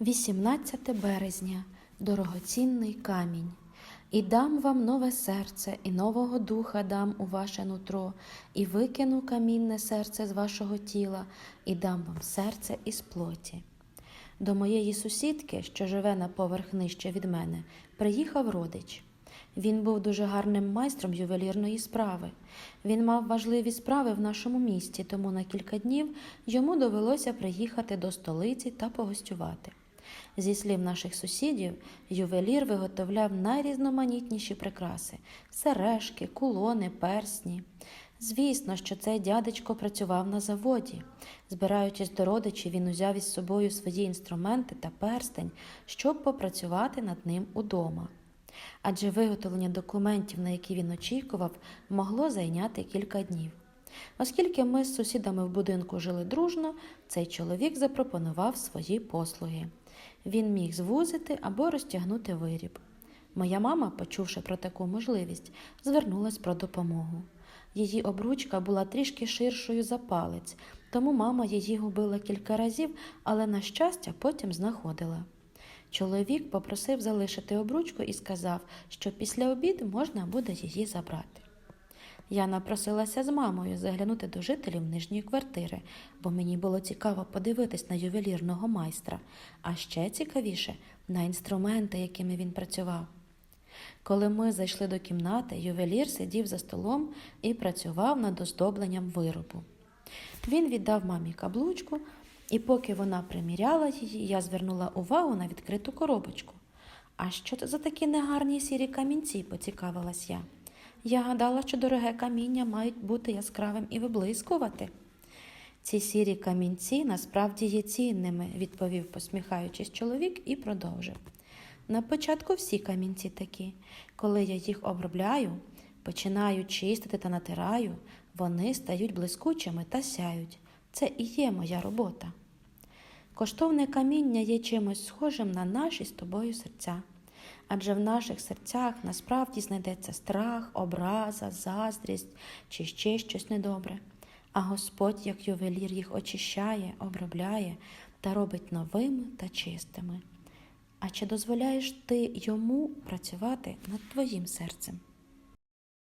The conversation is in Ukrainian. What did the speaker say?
18 березня, дорогоцінний камінь. І дам вам нове серце, і нового духа дам у ваше нутро, і викину камінне серце з вашого тіла, і дам вам серце із плоті. До моєї сусідки, що живе на поверх нижче від мене, приїхав родич. Він був дуже гарним майстром ювелірної справи. Він мав важливі справи в нашому місті, тому на кілька днів йому довелося приїхати до столиці та погостювати. Зі слів наших сусідів, ювелір виготовляв найрізноманітніші прикраси сережки, кулони, персні. Звісно, що цей дядечко працював на заводі. Збираючись до родичів, він узяв із собою свої інструменти та перстень, щоб попрацювати над ним удома. Адже виготовлення документів, на які він очікував, могло зайняти кілька днів. Оскільки ми з сусідами в будинку жили дружно, цей чоловік запропонував свої послуги. Він міг звузити або розтягнути виріб. Моя мама, почувши про таку можливість, звернулась про допомогу. Її обручка була трішки ширшою за палець, тому мама її губила кілька разів, але, на щастя, потім знаходила. Чоловік попросив залишити обручку і сказав, що після обіду можна буде її забрати. Я напросилася з мамою заглянути до жителів нижньої квартири, бо мені було цікаво подивитись на ювелірного майстра, а ще цікавіше на інструменти, якими він працював. Коли ми зайшли до кімнати, ювелір сидів за столом і працював над оздобленням виробу. Він віддав мамі каблучку, і поки вона приміряла її, я звернула увагу на відкриту коробочку. А що це за такі негарні сірі камінці? поцікавилась я. Я гадала, що дороге каміння мають бути яскравим і виблискувати. Ці сірі камінці насправді є цінними, відповів, посміхаючись чоловік, і продовжив. На початку всі камінці такі. Коли я їх обробляю, починаю чистити та натираю, вони стають блискучими та сяють. Це і є моя робота. Коштовне каміння є чимось схожим на наші з тобою серця. Адже в наших серцях насправді знайдеться страх, образа, заздрість чи ще щось недобре. А Господь, як ювелір, їх очищає, обробляє та робить новими та чистими. А чи дозволяєш ти йому працювати над твоїм серцем?